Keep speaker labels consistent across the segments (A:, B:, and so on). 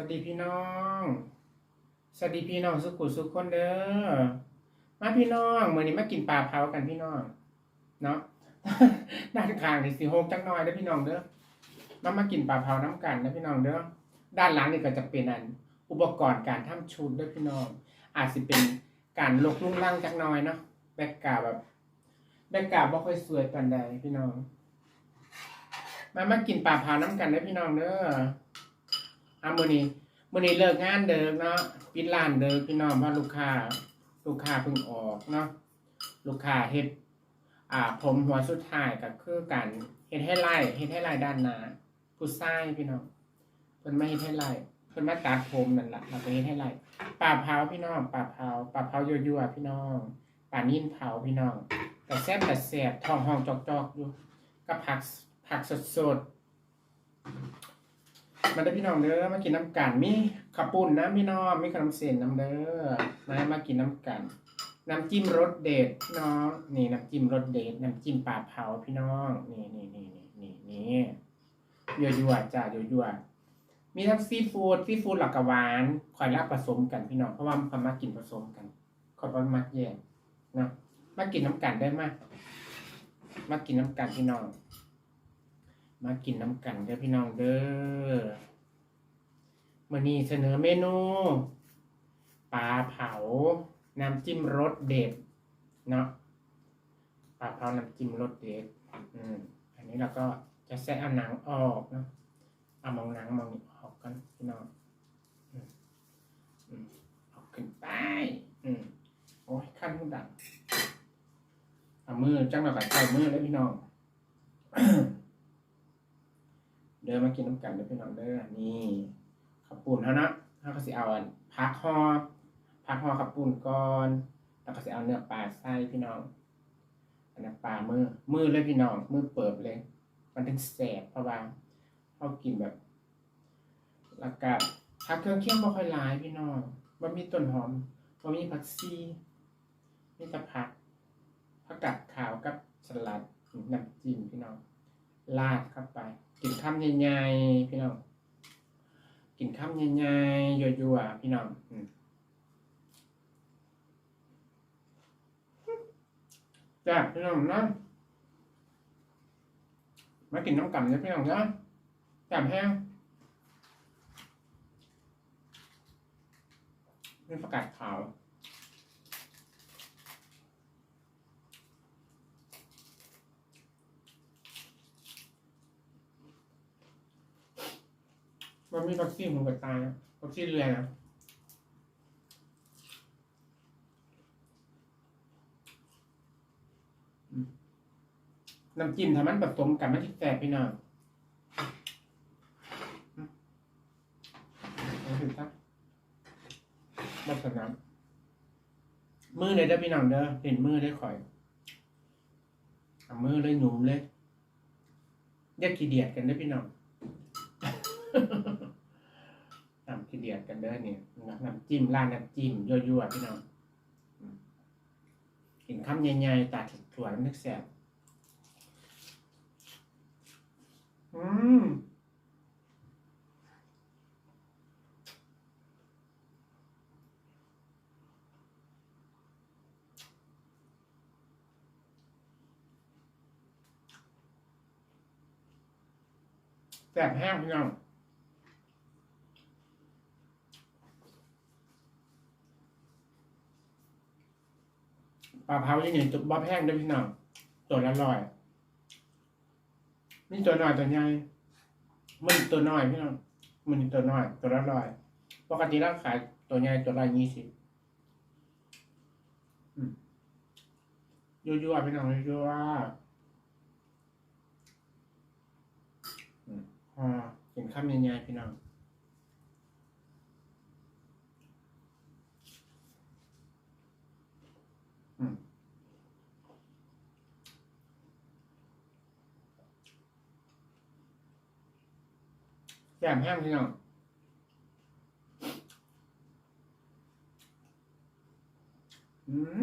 A: วัสดีพี่น้อง สวัสดีพี่น้องสุขุสุขคนเด้อ มาพี่น้องเมื้อนี้มากินปลาเผากันพี่น้อง เนาะ ด้านข้างนี่สิโฮกจังน้อยเด้อพี่น้องเด้อ มามากินปลาเผาน้ำกันนะพี่น้องเด้อ ด้านหลังนี่ก็จะเป็นอัน อุปกรณ์การทำชุดด้อพี่น้อง อาจสิเป็นการลกลุ่งล่างจักน้อยเนาะ แบกกาแบบ แบกกาบ่ค่อยสวยปานใดพี่น้อง มามากินปลาเผาน้ำกันเด้อพี่น้องเด้อ อะมื้อนี้มื้อนี้เลิกงานเด้อเนาะปิดร้านเด้อพี่น้องเพราะลูกค้า ลูกค้าเพิ่งออกเนาะลูกค้าเฮ็ดอ่า ผมหัวสุดท้ายก็คือการเฮ็ดให้ไล่เฮ็ดให้ไล่ด้านหน้าผู้ชายพี่น้องเพิ่นมาเฮ็ดให้ไล่เพิ่นมาตัดผมนั่นล่ะแล้วก็เฮ็ดให้ไล่ปลาเผาพี่น้องปลาเผาปลาเผายั่วๆพี่น้องปลานิ่นเผาพี่น้องแต่แซ่บแต่แซ่บท้องห้องจอกๆอยู่กับผักผักสดๆ มาได้พี่น้องเด้อมากินน้ำกันมีข้าปุ้นนะพี่น้องมีขนมเส้นน้ำเด้อมามากินน้ำกันน้ำจิ้มรสเด็ดน้องนี่น้ำจิ้มรสเด็ดน้ำจิ้มปลาเผาพี่น้องนี่นี่นี่นี่นี่นี่ยั่วยัวๆจ้ายั่วยั่วๆมีทั้งซีฟู้ดซีฟู้ดหลักกหวานคอยรับผสมกันพี่น้องเพราะว่ามันมากินผสมกันคอยมามักแยกนะมากินน้ำกันได้มากมากินน้ำกันพี่น้อง มากินน้ำกันเด้อพี่น้องเด้อมื่อนี้เสนอเมนูปลาเผา น้ำจิ้มรสเด็ดเนาะปลาเผาน้ำจิ้มรสเด็ดอืมอันนี้เราก็จะแซะเอาหนังออกเนาะเอามองหนังมองนี่ออกกันพี่น้องออกขึ้นไปอืมโอ้ยขั้นหูดังเอามือจังเรากัดใส่มือเลยพี่น้อง เดินมากินน้ำกันเด้อพี่น้องเด้อนี่ขับปุ่นเท่านะเขาก็สิเอาพักห่อพักห่อขับปุ่นก่อนแล้วก็สิเอาเนื้อปลาใส่พี่น้องอันนั้นปลามือมือเลยพี่น้องมือเปิดเลย มันถึงแสบเพราะว่าเขากินแบบแล้วก็ผักเครื่องเคียงบ่ค่อยหลายพี่น้องมันมีต้นหอมมันมีผักซีมีแต่ผักผักกัดขาวกับสลัดน้ำจิ้มพี่น้อง ลาดเข้าไป กินคำใหญ่ๆพี่น้องกินคำใหญ่ๆยั่วๆพี่น้องจ้าพี่น้องนะมากินน้ำกันเลยพี่น้องนะแจ่แห้งนี่ประกาศขาว มันมีวัคซีนของกระตายนะวัคซีนเรือนะน้ำจิ้มทำมันผสมกันมันที่แสบพี่น้องอืมาสิครับบัสน้ำมือเลยเด้พี่น้องเด้อเห็นมือได้ข่อยเอามือเลยหนุ่มเลยอย่าขี้เดียดกันเด้พี่น้อง เดียดกันเด้อเนี่ยน้ำจิ้มร้านน้ำจิ้มยั่วๆพี่น้องกินคำใหญ่ๆตัดถั่วน้ำนึกแสบอืมแสบแห้งพี่น้อง ปลาเผาที่นี่จุดบ๊อบแห้งด้วยพี่น้องตัวละร้อยนี่ตัวน้อยตัวใหญ่มันตัวน้อยพี่น้องมันตัวน้อย ตัวละร้อยปกติเราขายตัวใหญ่ตัวละยี่สิบยั่วๆพี่น้องยั่วๆอืมอ่ากินข้าวใหญ่ๆพี่น้อง แจ่มแห้งพี่น้องอืม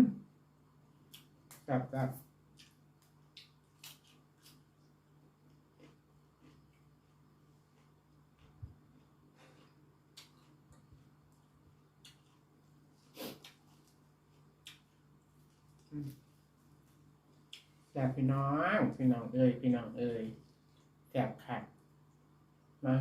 A: กับกับแสบพี่น้อง พี่น้องเอ้ยพี่น้องเอ้ยแสบขาดมา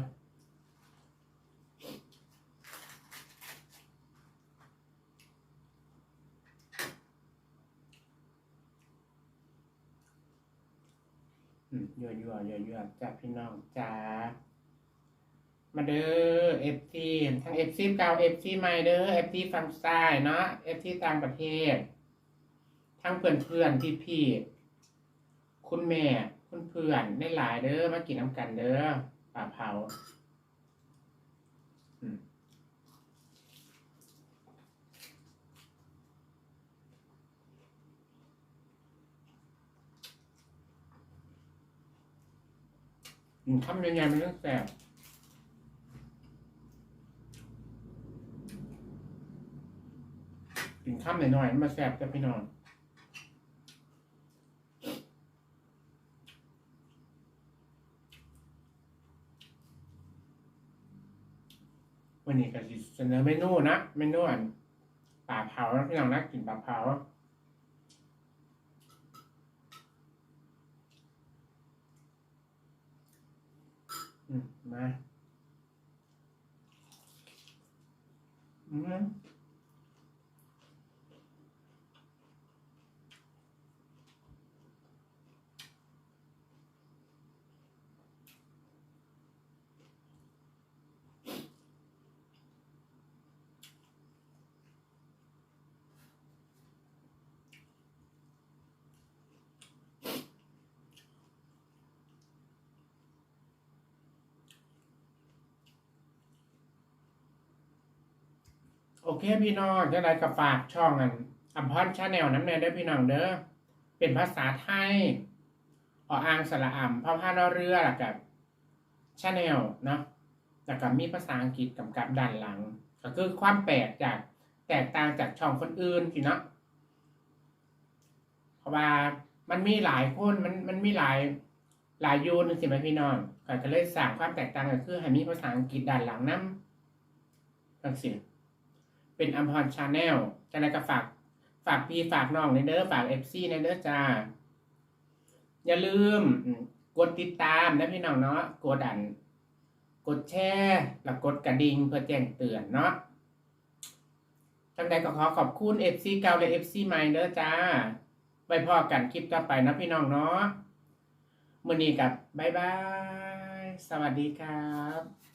A: ยั่วยั่วยั่วยั่วจ้าพี่น้องจ้ามาเด้อเอฟซีทั้งเอฟซีเก่าเอฟซีใหม่เด้อเอฟซีฝั่งซ้ายเนาะเอฟซีต่างประเทศ ทั้งเพื่อนเพื่อนพี่พี่คุณแม่คุณเพื่อนได้หลายเด้อมากินน้ำกันเด้อป่าเผา อืม อืมทำยังไงมันต้องแสบกินข้ามหน่อยๆมันมาแสบกับพี่นองวันนี้ก็สิเสนอเมนูนะเมนูอันปลาเผานะพี่น้องนะกินปลาเผา อืมม โอเคพี่น้องจะได้กับฝากช่องอันอัมพรชาแนลน้ำเนยได้พี่น้องเด้อเป็นภาษาไทยออ่างสระอ่ำพ่อพานอเรือแล้วกับชาแนลเนาะแล้วก็มีภาษาอังกฤษกำกับด้านหลัง ก็คือความแปลกจากแตกต่างจากช่องคนอื่นพี่เนะเพราะว่ามันมีหลายคนมันมันมีหลายหลายยูนสิไหมพี่น้องก็จะเลยสร้างความแตกต่างก็คือให้มีภาษาอังกฤษด้านหลังนํจังซี่ เป็นอัมพรชาแนลจะได้ก็ฝากฝากพี่ฝากน้องในเด้อฝากเอฟซีในเด้อจ้า อย่าลืมกดติดตามนะพี่น้องเนาะกดอัน กดแชร์แล้วกดกระดิ่งเพื่อแจ้งเตือนเนาะทั้งใดก็ขอขอบคุณ FC เก่าและ FC ใหม่เด้อจ้าไว้พอกันคลิปต่อไปนะพี่น้องเนาะมื้อนี้กับบายบาย สวัสดีครับ